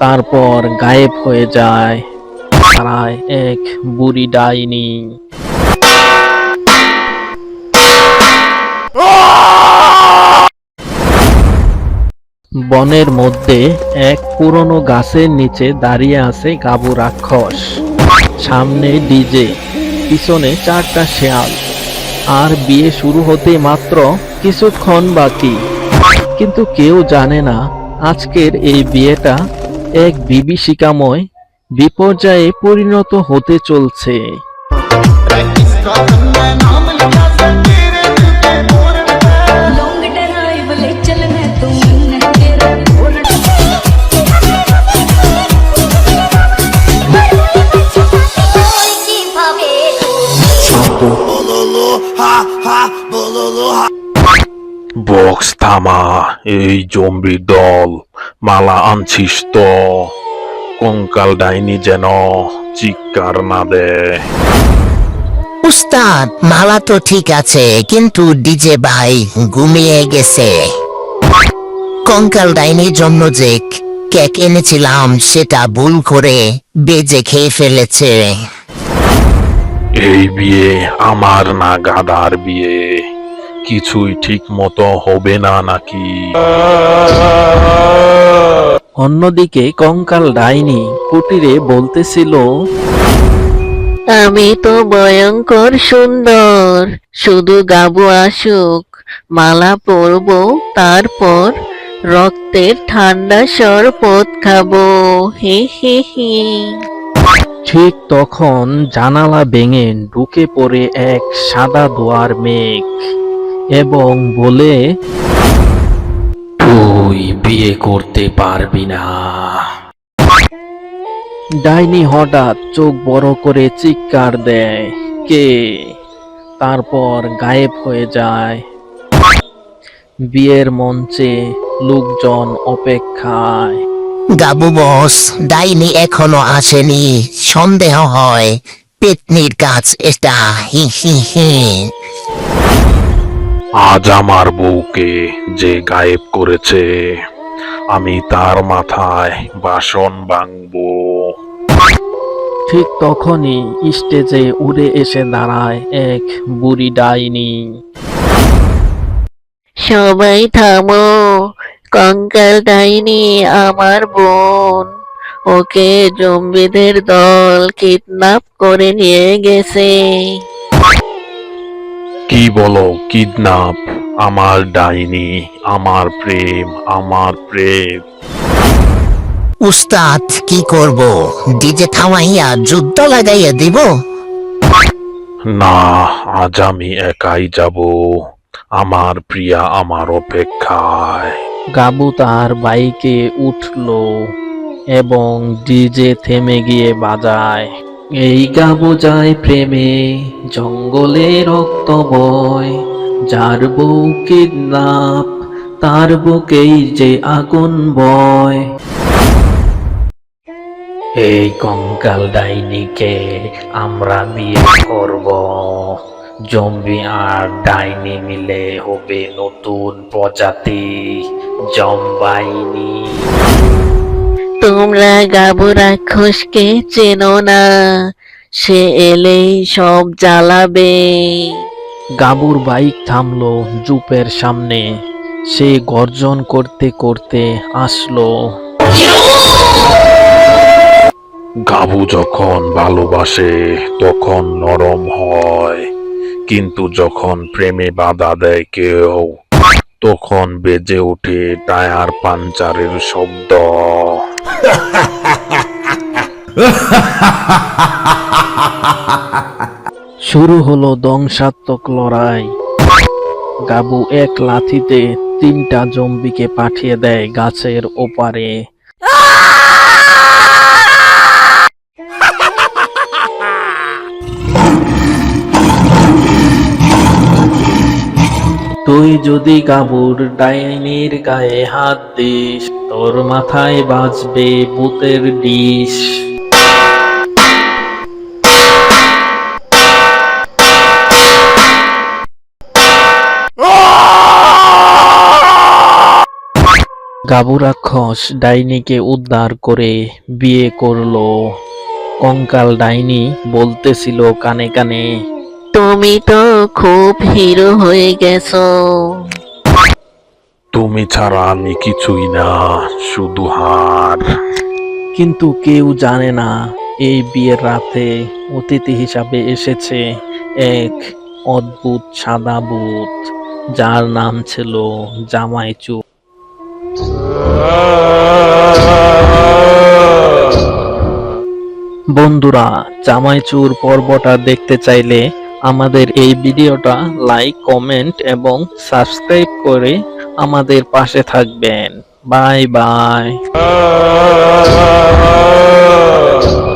তারপর গায়েব হয়ে যায়। তারায় এক বুড়ি ডাইনি। বনের মধ্যে এক পুরনো গাছের নিচে দাঁড়িয়ে আছে গাবু রাক্ষস। সামনে ডিজে, পিছনে চারটা শেয়াল। আর বিয়ে শুরু হতে মাত্র কিছুক্ষণ বাকি। কিন্তু কেউ জানে না আজকের এই বিয়েটা এক বিভীষিকাময় বিপর্যয়ে পরিণত হতে চলছে ha ha bolulu ha box থামা এই জম্বি দল মালা আনছিস তো কঙ্কাল ডাইনি যেন চিৎকার না দেয়। উস্তাদ মালা তো ঠিক আছে কিন্তু ডিজে ভাই ঘুমিয়ে গেছে। কঙ্কাল ডাইনির জন্য যে কেক এনেছিলাম সেটা ভুল করে বেজে খেয়ে ফেলেছে। এই বিয়ে আমার না গাদার বিয়ে। কিছুই ঠিক মতো হবে না নাকি? অন্যদিকে কঙ্কাল ডাইনি কুটিরে বলতেছিল আমি তো ভয়ঙ্কর সুন্দর। শুধু গাবু আসুক। মালা পরব তারপর রক্তের ঠান্ডা শরবত খাব। হে হে হে। ঠিক তখন জানালা ভেঙে ঢুকে পড়ে এক সাদা দোয়ার মেঘ। এবং বলে তুই বিয়ে করতে পারবি না। ডাইনি হঠাৎ চোখ বড় করে চিৎকার দেয়। কে? তারপর গায়েব হয়ে যায়। বিয়ের মঞ্চে লোকজন অপেক্ষায়। গাবু বস ডাইনি এখনও আসেনি। সন্দেহ হয় পেতনির কাজ এটা। হি হি হি। আজ আমার বউকে যে গায়েব করেছে আমি তার মাথায় বাসন ভাঙবো। ঠিক তখনই স্টেজে উড়ে এসে দাঁড়ায় এক বুড়ি ডাইনি। সবাই থামো কঙ্কাল ডাইনি আমার বোন। ওকে জম্বিদের দল কিডন্যাপ করে নিয়ে গেছে। কি বলো কিডন্যাপ? আমার ডাইনি আমার প্রেম আমার প্রেম। উস্তাদ কি করব? ডিজে থামাইয়া যুদ্ধ লাগাইয়া দিব? না আজ আমি একাই যাব। আমার প্রিয়া আমার অপেক্ষায়। গাবু তার বাইকে উঠল এবং ডিজে থেমে গিয়ে বাজায়। এই গাবু যায় প্রেমে, জঙ্গলে রক্ত বয় যার বউ কিডন্যাপ তার বুকেই যে আগুন বয়। এই কঙ্কাল ডাইনিকে আমরা বিয়ে করব। জম্বি আর ডাইনি মিলে হবে নতুন প্রজাতি, জম্বাইনি। তোমরা গাবু রাক্ষসকে চেনো না সে এলেই সব জ্বালাবে। গাবুর বাইক থামলো জুপের সামনে সে গর্জন করতে করতে আসলো। গাবু যখন ভালোবাসে তখন নরম হয় কিন্তু যখন প্রেমে বাধা দেয় কেউ তখন বেজে ওঠে টায়ার পাঞ্চারের শব্দ। শুরু হলো ধ্বংসাত্মক লড়াই। গাবু এক লাথিতে তিনটা জম্বিকে পাঠিয়ে দেয় গাছের ওপারে। যদি গাবুর ডাইনির গায়ে হাত দিস, তোর মাথায় বাজবে ভূতের ডিশ। গাবু রাক্ষস ডাইনিকে উদ্ধার করে বিয়ে করল। কঙ্কাল ডাইনি বলতেছিল কানে কানে তুমি তো খুব হিরো হয়ে গেছো। তুমি ছাড়া আমি কিছুই না শুধু হার। কিন্তু কেউ জানে না এই বিয়ের রাতে অতিথি হিসাবে এসেছে এক অদ্ভুত সাদা ভূত যার নাম ছিল জামাইচু। বন্ধুরা জামাইচুর পর্বটা দেখতে চাইলে আমাদের এই ভিডিওটা লাইক কমেন্ট এবং সাবস্ক্রাইব করে আমাদের পাশে থাকবেন। Bye bye.